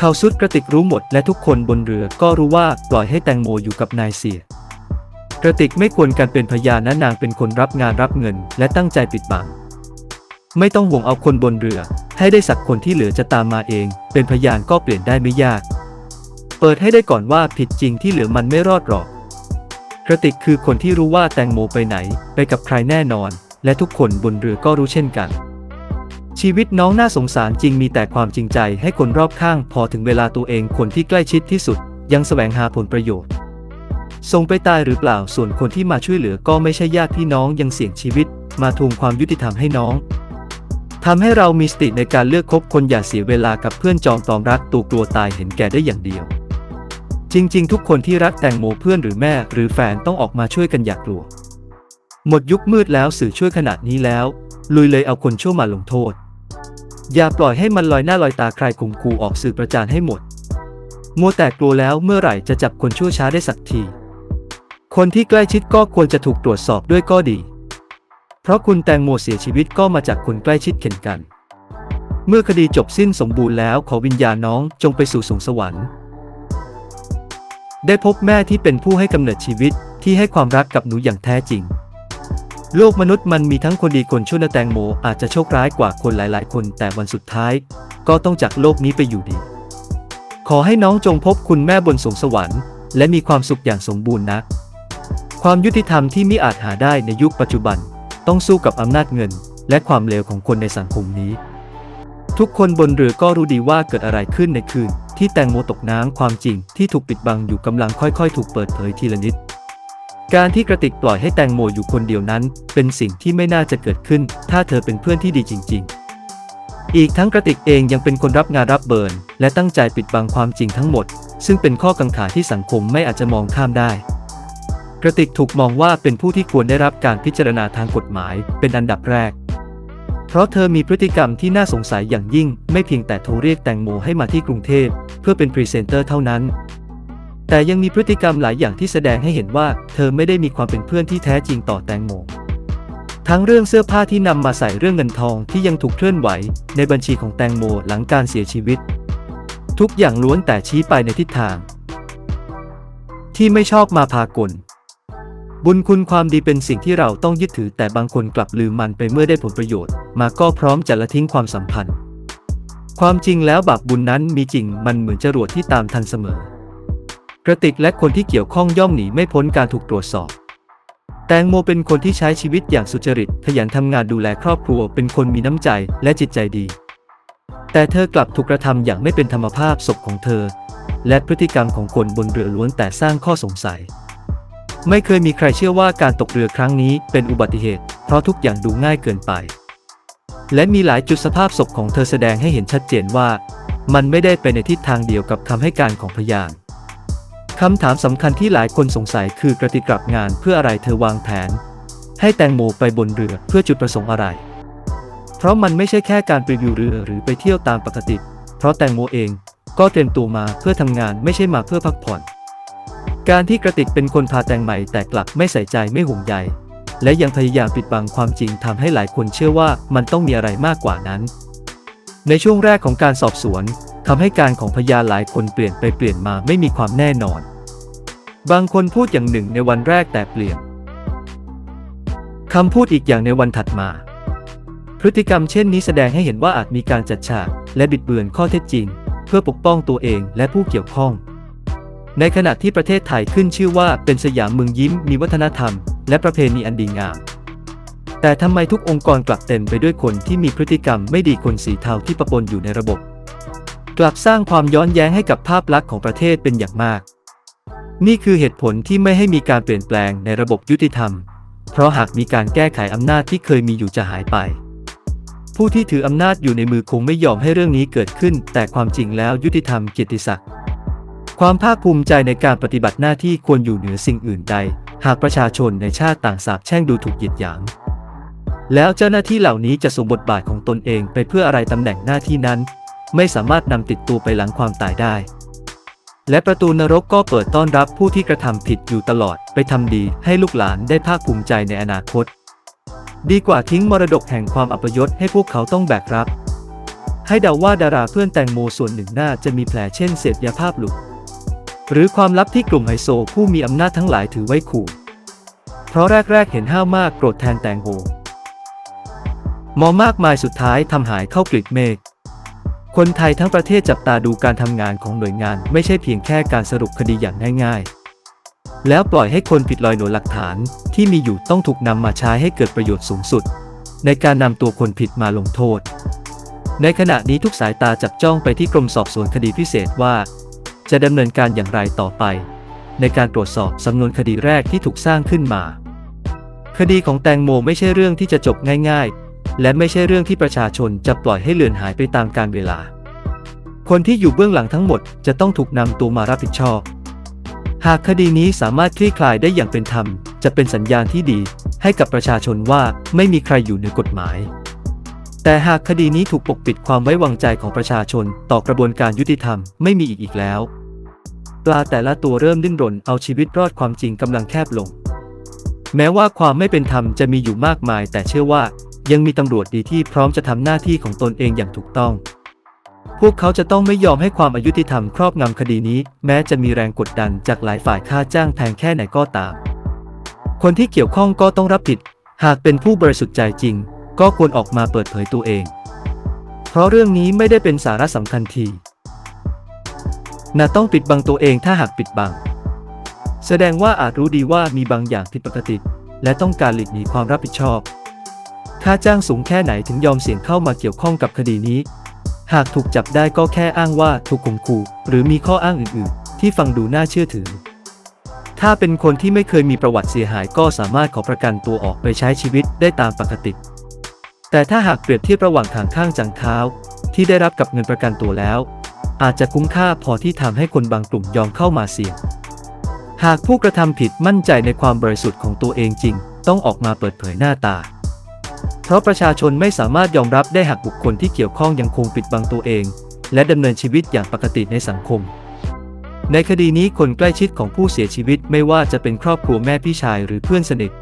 ข่าวสุดกระติกรู้หมดและทุกคนบนเรือก็รู้ว่าปล่อยให้แตงโมอยู่กับนายเสีย กระติกไม่ควรการเป็นพยานนะนางเป็นคนรับงานรับเงิน และตั้งใจปิดบัง ไม่ต้องห่วงเอาคนบนเรือ ให้ได้สักคนที่เหลือจะตามมาเอง เป็นพยานก็เปลี่ยนได้ไม่ยาก เปิดให้ได้ก่อนว่าผิดจริงที่เหลือมันไม่รอดหรอก กระติกคือคนที่รู้ว่าแตงโมไปไหน ไปกับใครแน่นอน และทุกคนบนเรือก็รู้เช่นกัน ชีวิตน้องน่าสงสารจริงมีแต่ความจริงใจให้คนรอบข้าง พอถึงเวลาตัวเองคนที่ใกล้ชิดที่สุด ยังแสวงหาผลประโยชน์ ส่งไปตายหรือเปล่าส่วนคนที่มาช่วยเหลือก็ไม่ใช่ญาติพี่น้องยังเสี่ยงชีวิต มาทวงความยุติธรรมให้น้องทำให้เรามีสติในการเลือกคบคนอย่าเสียเวลากับเพื่อนจองตอมรักตัวกลัวตายเห็นแก่ได้อย่างเดียว จริง ๆ ทุกคนที่รักแตงโมเพื่อนหรือแม่ หรือแฟนต้องออกมาช่วยกันอย่ากลัว หมดยุคมืดแล้วสื่อช่วยขนาดนี้แล้ว ลุยเลยเอาคนชั่วมาลงโทษ อย่าปล่อยให้มันลอยหน้าลอยตาใครข่มขู่ออกสื่อประจานให้หมด มัวแต่กลัวแล้วเมื่อไหร่จะจับคนชั่วช้าได้สักที คนที่ใกล้ชิดก็ควรจะถูกตรวจสอบด้วยก็ดี เพราะคุณแตงโมเสียชีวิตก็มาจากคนใกล้ชิดเข็นกัน เมื่อคดีจบสิ้นสมบูรณ์แล้วขอวิญญาณน้องจงไปสู่สวงสวรรค์ ได้พบแม่ที่เป็นผู้ให้กำเนิดชีวิตที่ให้ความรักกับหนูอย่างแท้จริง โลกมนุษย์มันมีทั้งคนดีคนชั่วนะแตงโมอาจจะโชคร้ายกว่าคนหลาย ๆ คนแต่วันสุดท้าย ก็ต้องจากโลกนี้ไปอยู่ดี ขอให้น้องจงพบคุณแม่บนสวงสวรรค์ และมีความสุขอย่างสมบูรณ์นะ ความยุติธรรมที่มิอาจหาได้ในยุคปัจจุบัน ต้องสู้กับอำนาจเงิน และความเลวของคนในสังคมนี้ ทุกคนบนเรือก็รู้ดีว่าเกิดอะไรขึ้นในคืน ที่แตงโมตกน้ำความจริงที่ถูกปิดบังอยู่กำลังค่อย ๆ ถูกเปิดเผยทีละนิด การที่กระติกปล่อยให้แตงโมอยู่คนเดียวนั้น เป็นสิ่งที่ไม่น่าจะเกิดขึ้น ถ้าเธอเป็นเพื่อนที่ดีจริง ๆ อีกทั้งกระติกเองยังเป็นคนรับงานรับเบิร์นและตั้งใจปิดบังความจริงทั้งหมด ซึ่งเป็นข้อกังขาที่สังคมไม่อาจจะมองข้ามได้ กระติกถูกมองว่าเป็นผู้ที่ควรได้รับการพิจารณาทางกฎหมาย เป็นอันดับแรก เพราะเธอมีพฤติกรรมที่น่าสงสัยอย่างยิ่ง ไม่เพียงแต่โทรเรียกแตงโมให้มาที่กรุงเทพเพื่อเป็นพรีเซนเตอร์เท่านั้น แต่ยังมีพฤติกรรมหลายอย่างที่แสดงให้เห็นว่า เธอไม่ได้มีความเป็นเพื่อนที่แท้จริงต่อแตงโม ทั้งเรื่องเสื้อผ้าที่นำมาใส่เรื่องเงินทองที่ยังถูกเคลื่อนไหว ในบัญชีของแตงโมหลังการเสียชีวิต ทุกอย่างล้วนแต่ชี้ไปในทิศทาง ที่ไม่ชอบมาพากล บุญคุณความดีเป็นสิ่งที่เราต้องยึดถือแต่บางคนกลับลืมมันไปเมื่อได้ผลประโยชน์ มาก็พร้อมจะละทิ้งความสัมพันธ์ ความจริงแล้วบาปบุญนั้นมีจริงมันเหมือนจรวดที่ตามทันเสมอ กระติกและคนที่เกี่ยวข้องย่อมหนีไม่พ้นการถูกตรวจสอบ แตงโมเป็นคนที่ใช้ชีวิตอย่างสุจริต ขยันทำงานดูแลครอบครัว เป็นคนมีน้ำใจและจิตใจดี แต่เธอกลับถูกกระทำอย่างไม่เป็นธรรมภาพศพของเธอ และพฤติกรรมของคนบนเรือล้วนแต่สร้างข้อสงสัย ไม่เคยมีใครเชื่อว่าการตกเรือครั้งนี้เป็นอุบัติเหตุ เพราะทุกอย่างดูง่ายเกินไป และมีหลายจุดสภาพศพของเธอแสดงให้เห็นชัดเจนว่า มันไม่ได้ไปในทิศทางเดียวกับคำให้การของพยาน คำถามสำคัญที่หลายคนสงสัยคือกระติกกลับงานเพื่ออะไรเธอวางแผน ให้แตงโมไปบนเรือเพื่อจุดประสงค์อะไร เพราะมันไม่ใช่แค่การไปวิวเรือหรือไปเที่ยวตามปกติ เพราะแตงโมเองก็เตรียมตัวมาเพื่อทำงานไม่ใช่มาเพื่อพักผ่อน การที่กระติกเป็นคนพาแตงใหม่แต่กลับไม่ใส่ใจไม่ห่วงใยและยังพยายามปิดบังความจริงทำให้หลายคนเชื่อว่ามันต้องมีอะไรมากกว่านั้น ในช่วงแรกของการสอบสวน ทำให้การของพยานหลายคนเปลี่ยนไปเปลี่ยนมาไม่มีความแน่นอน บางคนพูดอย่างหนึ่งในวันแรกแต่เปลี่ยนคำพูดอีกอย่างในวันถัดมา พฤติกรรมเช่นนี้แสดงให้เห็นว่าอาจมีการจัดฉากและบิดเบือนข้อเท็จจริง เพื่อปกป้องตัวเองและผู้เกี่ยวข้อง ในขณะที่ประเทศไทยขึ้นชื่อว่าเป็นสยามเมืองยิ้มมีวัฒนธรรม และประเพณีอันดีงาม แต่ทำไมทุกองค์กรกลับเต็มไปด้วยคนที่มีพฤติกรรมไม่ดีคนสีเทาที่ปะปนอยู่ในระบบ กลับสร้างความย้อนแย้งให้กับภาพลักษณ์ของประเทศเป็นอย่างมาก นี่คือเหตุผลที่ไม่ให้มีการเปลี่ยนแปลงในระบบยุติธรรม เพราะหากมีการแก้ไขอำนาจที่เคยมีอยู่จะหายไป ผู้ที่ถืออำนาจอยู่ในมือคงไม่ยอมให้เรื่องนี้เกิดขึ้น แต่ความจริงแล้วยุติธรรมเกียรติศักดิ์ความภาคภูมิใจในการปฏิบัติหน้าที่ควรอยู่เหนือสิ่งอื่นใด หากประชาชนในชาติต่างสาบแช่งดูถูกเหยียดหยาม แล้วเจ้าหน้าที่เหล่านี้จะสวมบทบาทของตนเองไปเพื่ออะไรตำแหน่งหน้าที่นั้น ไม่สามารถนำติดตัวไปหลังความตายได้ และประตูนรกก็เปิดต้อนรับผู้ที่กระทำผิดอยู่ตลอดไปทำดีให้ลูกหลานได้ภาคภูมิใจในอนาคต ดีกว่าทิ้งมรดกแห่งความอัปยศให้พวกเขาต้องแบกรับ ให้เดาว่าดาราเพื่อนแตงโมส่วนหนึ่งน่าจะมีแผลเช่นเสพยาภาพหลุดหรือความลับที่กลุ่มไฮโซผู้มีอำนาจทั้งหลายถือไว้ขู่เพราะแรกๆ เห็นห้าวมากโกรธแทนแตงโมมองมากมายสุดท้ายทำหายเข้ากลีบเมฆ คนไทยทั้งประเทศจับตาดูการทำงานของหน่วยงาน ไม่ใช่เพียงแค่การสรุปคดีอย่างง่ายๆ แล้วปล่อยให้คนผิดลอยหนวหลักฐานที่มีอยู่ต้องถูกนำมาใช้ให้เกิดประโยชน์สูงสุด ในการนำตัวคนผิดมาลงโทษ ในขณะนี้ทุกสายตาจับจ้องไปที่กรมสอบสวนคดีพิเศษว่า จะดำเนินการอย่างไรต่อไป ในการตรวจสอบสำนวนคดีแรกที่ถูกสร้างขึ้นมา คดีของแตงโมไม่ใช่เรื่องที่จะจบง่ายๆ และไม่ใช่เรื่องที่ประชาชนจะปล่อยให้เลือนหายไปตามกาลเวลา คนที่อยู่เบื้องหลังทั้งหมดจะต้องถูกนำตัวมารับผิดชอบ หากคดีนี้สามารถคลี่คลายได้อย่างเป็นธรรม จะเป็นสัญญาณที่ดี ให้กับประชาชนว่าไม่มีใครอยู่เหนือกฎหมาย แต่หากคดีนี้ถูกปกปิดความไว้วางใจของประชาชน ต่อกระบวนการยุติธรรมไม่มีอีกอีกแล้วปลาแต่ละตัวเริ่มดิ้นรนเอาชีวิตรอดความจริงกำลังแคบลง แม้ว่าความไม่เป็นธรรมจะมีอยู่มากมาย แต่เชื่อว่า ยังมีตำรวจดีที่พร้อมจะทำหน้าที่ของตนเองอย่างถูกต้อง พวกเขาจะต้องไม่ยอมให้ความอายุติธรรมครอบงำคดีนี้ แม้จะมีแรงกดดันจากหลายฝ่ายค่าจ้างแพงแค่ไหนก็ตาม คนที่เกี่ยวข้องก็ต้องรับผิด หากเป็นผู้บริสุทธิ์ใจจริง ก็ควรออกมาเปิดเผยตัวเอง เพราะเรื่องนี้ไม่ได้เป็นสาระสำคัญทีน่าต้องปิดบังตัวเองถ้าหากปิดบัง แสดงว่าอาจรู้ดีว่ามีบางอย่างผิดปกติ และต้องการหลีกหนีความรับผิดชอบ ค่าจ้างสูงแค่ไหนถึงยอมเสี่ยงเข้ามาเกี่ยวข้องกับคดีนี้ หากถูกจับได้ก็แค่อ้างว่าถูกข่มขู่หรือมีข้ออ้างอื่นๆ ที่ฟังดูน่าเชื่อถือ ถ้าเป็นคนที่ไม่เคยมีประวัติเสียหายก็สามารถขอประกันตัวออกไปใช้ชีวิตได้ตามปกติ แต่ถ้าหากเปรียบเทียบระหว่างทางข้างจังเท้า ที่ได้รับกับเงินประกันตัวแล้ว อาจจะคุ้มค่าพอที่ทำให้คนบางกลุ่มยอมเข้ามาเสี่ยง หากผู้กระทำผิดมั่นใจในความบริสุทธิ์ของตัวเองจริง ต้องออกมาเปิดเผยหน้าตา เพราะประชาชนไม่สามารถยอมรับได้หากบุคคลที่เกี่ยวข้องยังคงปิดบังตัวเอง และดำเนินชีวิตอย่างปกติในสังคม ในคดีนี้คนใกล้ชิดของผู้เสียชีวิตไม่ว่าจะเป็นครอบครัวแม่พี่ชายหรือเพื่อนสนิท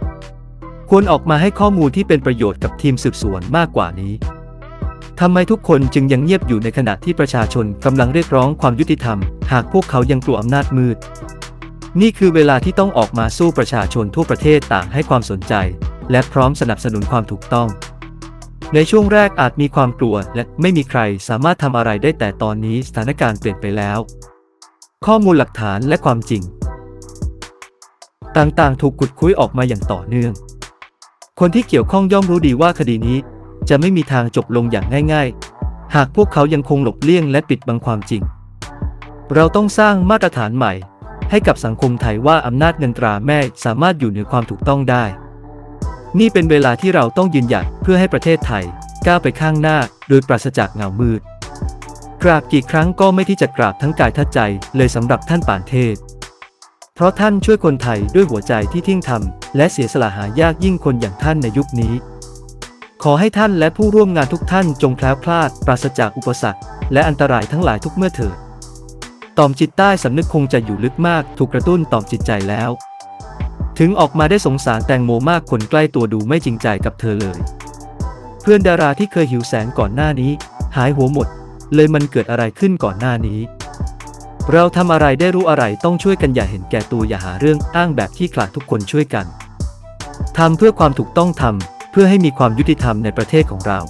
ควรออกมาให้ข้อมูลที่เป็นประโยชน์กับทีมสืบสวนมากกว่านี้ทำไมทุกคนจึงยังเงียบอยู่ในขณะที่ประชาชนกำลังเรียกร้องความยุติธรรม หากพวกเขายังกลัวอำนาจมืด นี่คือเวลาที่ต้องออกมาสู้ประชาชนทั่วประเทศต่างให้ความสนใจ และพร้อมสนับสนุนความถูกต้อง ในช่วงแรกอาจมีความกลัวและไม่มีใครสามารถทำอะไรได้แต่ตอนนี้สถานการณ์เปลี่ยนไปแล้ว ข้อมูลหลักฐานและความจริง ต่างๆ ถูกขุดคุยออกมาอย่างต่อเนื่อง คนที่เกี่ยวข้องย่อมรู้ดีว่าคดีนี้จะไม่มีทางจบลงอย่างง่าย ๆ หากพวกเขายังคงหลบเลี่ยงและปิดบังความจริง เราต้องสร้างมาตรฐานใหม่ ให้กับสังคมไทยว่าอำนาจเงินตราแม่สามารถอยู่เหนือความถูกต้องได้ นี่เป็นเวลาที่เราต้องยืนหยัดเพื่อให้ประเทศไทย ก้าวไปข้างหน้าโดยปราศจากเงามืด กราบกี่ครั้งก็ไม่ที่จะกราบทั้งกายทัดใจเลยสำหรับท่านป่านเทศ เพราะท่านช่วยคนไทยด้วยหัวใจที่ทิ้งทำและเสียสละหายากยิ่งคนอย่างท่านในยุคนี้ ขอให้ท่านและผู้ร่วมงานทุกท่านจงแคล้วคลาด ปราศจากอุปสรรค และอันตรายทั้งหลายทุกเมื่อเถิดต่อมจิตใต้สำนึกคงจะอยู่ลึกมาก ถูกกระตุ้นต่อมจิตใจแล้ว ถึงออกมาได้สงสารแตงโมมากคนใกล้ตัวดูไม่จริงใจกับเธอเลย เพื่อนดาราที่เคยหิวแสงก่อนหน้านี้ หายหัวหมด เลยมันเกิดอะไรขึ้นก่อนหน้านี้ เราทำอะไรได้รู้อะไรต้องช่วยกันอย่าเห็นแก่ตัวอย่าหาเรื่องอ้างแบบที่ขลาดทุกคนช่วยกันทำเพื่อความถูกต้องทำเพื่อให้มีความยุติธรรมในประเทศของเรา